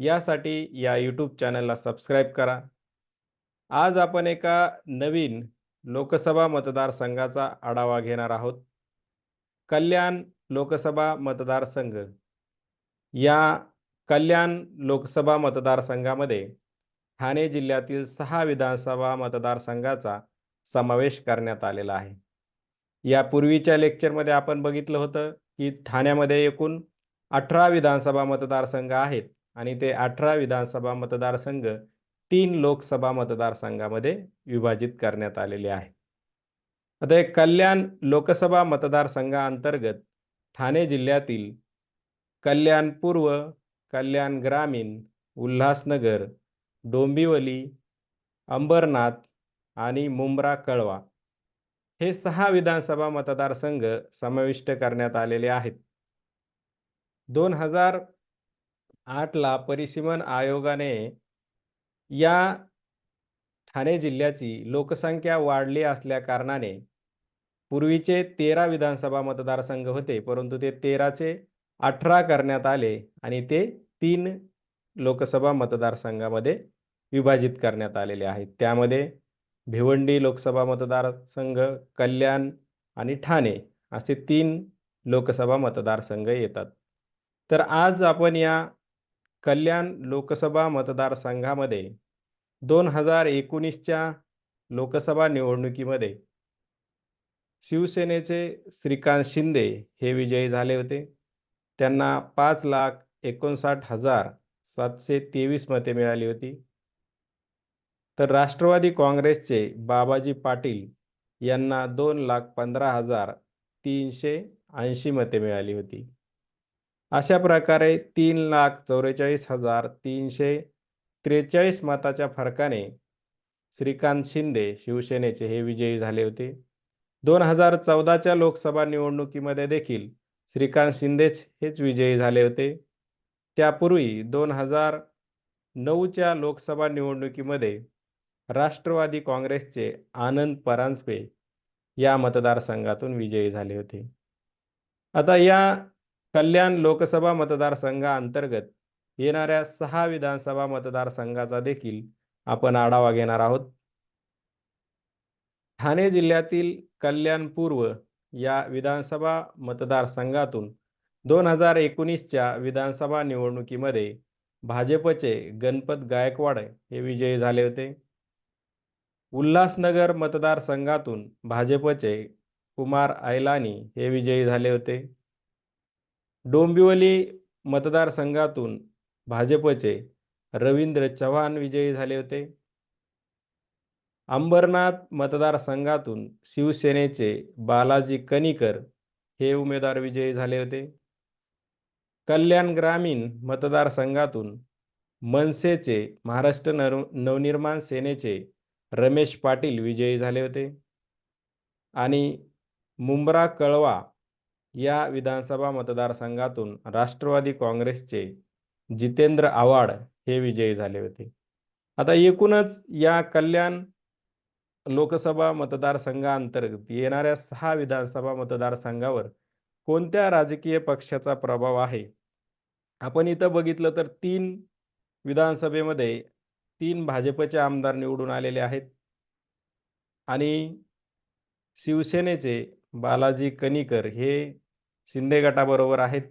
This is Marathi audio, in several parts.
यासाठी या यूट्यूब चॅनलला सबस्क्राईब करा. आज आपण एका नवीन लोकसभा मतदारसंघाचा आढावा घेणार आहोत. कल्याण लोकसभा मतदारसंघ. या कल्याण लोकसभा मतदारसंघामध्ये ठाणे जिल्ह्यातील सहा विधानसभा मतदारसंघाचा समावेश करण्यात आलेला आहे. यापूर्वीच्या लेक्चरमध्ये आपण बघितलं होतं की ठाण्यामध्ये एकूण अठरा विधानसभा मतदारसंघ आहेत. आणि ते अठरा विधानसभा मतदारसंघ तीन लोकसभा मतदारसंघामध्ये विभाजित करण्यात आलेले आहेत. आता कल्याण लोकसभा मतदारसंघाअंतर्गत ठाणे जिल्ह्यातील कल्याण पूर्व कल्याण ग्रामीण उल्हासनगर डोंबिवली अंबरनाथ आणि मुंब्रा कळवा हे सहा विधानसभा मतदारसंघ समाविष्ट करण्यात आलेले आहेत. दोन हजार आठला परिसीमन आयोगाने या ठाणे जिल्ह्याची लोकसंख्या वाढली असल्या कारणाने पूर्वीचे तेरा विधानसभा मतदारसंघ होते परंतु ते तेराचे अठरा करण्यात आले आणि ते तीन लोकसभा मतदारसंघामध्ये विभाजित करण्यात आलेले आहेत. त्यामध्ये भिवंडी लोकसभा मतदारसंघ कल्याण आणि ठाणे असे तीन लोकसभा मतदारसंघ येतात. तर आज आपण या कल्याण लोकसभा मतदारसंघामध्ये दोन हजार एकोणीसच्या लोकसभा निवडणुकीमध्ये शिवसेनेचे श्रीकांत शिंदे हे विजयी झाले होते. त्यांना पाच लाख एकोणसाठ हजार सातशे तेवीस मते मिळाली होती. तर राष्ट्रवादी काँग्रेसचे बाबाजी पाटील यांना दोन लाख पंधरा हजार तीनशे ऐंशी मते मिळाली होती. अशा प्रकारे तीन लाख चौवेचाळीस हजार तीनशे त्रेचाळीस मताच्या फरकाने श्रीकांत शिंदे शिवसेनेचे हे विजयी झाले होते. दोन हजार चौदाच्या लोकसभा निवडणुकीमध्ये देखील श्रीकांत शिंदेच हेच विजयी झाले होते. त्यापूर्वी दोन हजार नऊच्या लोकसभा निवडणुकीमध्ये राष्ट्रवादी काँग्रेसचे आनंद परांजपे या मतदारसंघातून विजयी झाले होते. आता या कल्याण लोकसभा मतदारसंघाअंतर्गत येणाऱ्या सहा विधानसभा मतदारसंघाचा देखील आपण आढावा घेणार आहोत. ठाणे जिल्ह्यातील कल्याण पूर्व या विधानसभा मतदारसंघातून दोन हजार एकोणीसच्या विधानसभा निवडणुकीमध्ये भाजपचे गणपत गायकवाड हे विजयी झाले होते. उल्हासनगर मतदारसंघातून भाजपचे कुमार ऐलानी हे विजयी झाले होते. डोंबिवली मतदारसंघातून भाजपचे रवींद्र चव्हाण विजयी झाले होते. अंबरनाथ मतदारसंघातून शिवसेनेचे बालाजी कनिकर हे उमेदवार विजयी झाले होते. कल्याण ग्रामीण मतदारसंघातून मनसेचे महाराष्ट्र नर नवनिर्माण सेनेचे रमेश पाटील विजयी झाले होते. आणि मुंब्रा कळवा या विधानसभा मतदारसंघातून राष्ट्रवादी काँग्रेसचे जितेंद्र आव्हाड हे विजयी झाले होते. आता एकूणच या कल्याण लोकसभा मतदारसंघाअंतर्गत येणाऱ्या सहा विधानसभा मतदारसंघावर कोणत्या राजकीय पक्षाचा प्रभाव आहे? आपण इथं बघितलं तर तीन विधानसभेमध्ये तीन भाजपचे आमदार निवडून आलेले आहेत. आणि शिवसेनेचे बालाजी कनिकर हे शिंदे गटाबरोबर आहेत.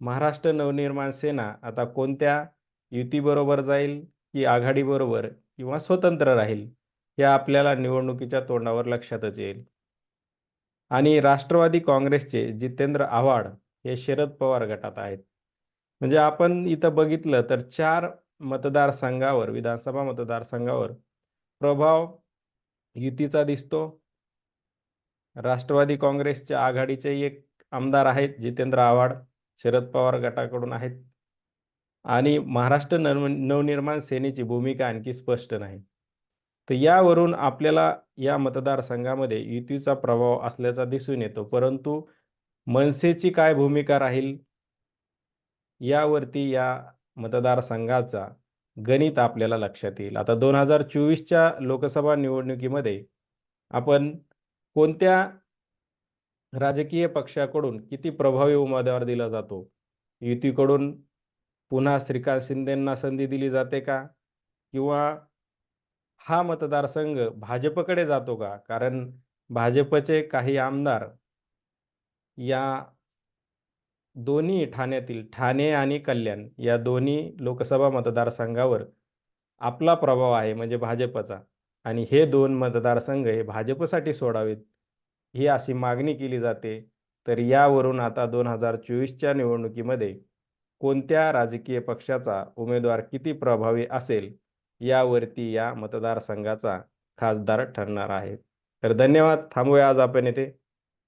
महाराष्ट्र नवनिर्माण सेना आता कोणत्या युतीबरोबर जाईल की आघाडीबरोबर किंवा स्वतंत्र राहील हे आपल्याला निवडणुकीच्या तोंडावर लक्षातच येईल. आणि राष्ट्रवादी काँग्रेसचे जितेंद्र आव्हाड हे शरद पवार गटात आहेत. म्हणजे आपण इथं बघितलं तर चार मतदारसंघावर विधानसभा मतदारसंघावर प्रभाव युतीचा दिसतो राष्ट्रवादी काँग्रेसच्या आघाडीचे एक आमदार आहेत जितेंद्र आव्हाड शरद पवार गटाकडून आहेत. आणि महाराष्ट्र नव नवनिर्माण सेनेची भूमिका आणखी स्पष्ट नाही. तर यावरून आपल्याला या मतदारसंघामध्ये युतीचा प्रभाव असल्याचा दिसून येतो. परंतु मनसेची काय भूमिका राहील? यावरती या मतदारसंघाचा गणित आपल्याला लक्षात येईल. आता दोन हजार चोवीसच्या लोकसभा निवडणुकीमध्ये आपण कोणत्या राजकीय पक्षाकडून किती प्रभावी उमेदवार दिला जातो? युतीकडून पुन्हा श्रीकांत शिंदेंना संधी दिली जाते का? किंवा हा मतदारसंघ भाजपकडे जातो का? कारण भाजपचे काही आमदार या दोन्ही ठाण्यातील ठाणे आणि कल्याण या दोन्ही लोकसभा मतदारसंघावर आपला प्रभाव आहे म्हणजे भाजपचा. आणि हे दोन मतदारसंघ हे भाजपसाठी सोडावेत ही अशी मागणी केली जाते. तर यावरून आता दोन हजार चोवीसच्या निवडणुकीमध्ये कोणत्या राजकीय पक्षाचा उमेदवार किती प्रभावी असेल यावरती या मतदारसंघाचा खासदार ठरणार आहे. तर धन्यवाद थांबूया आज आपण येथे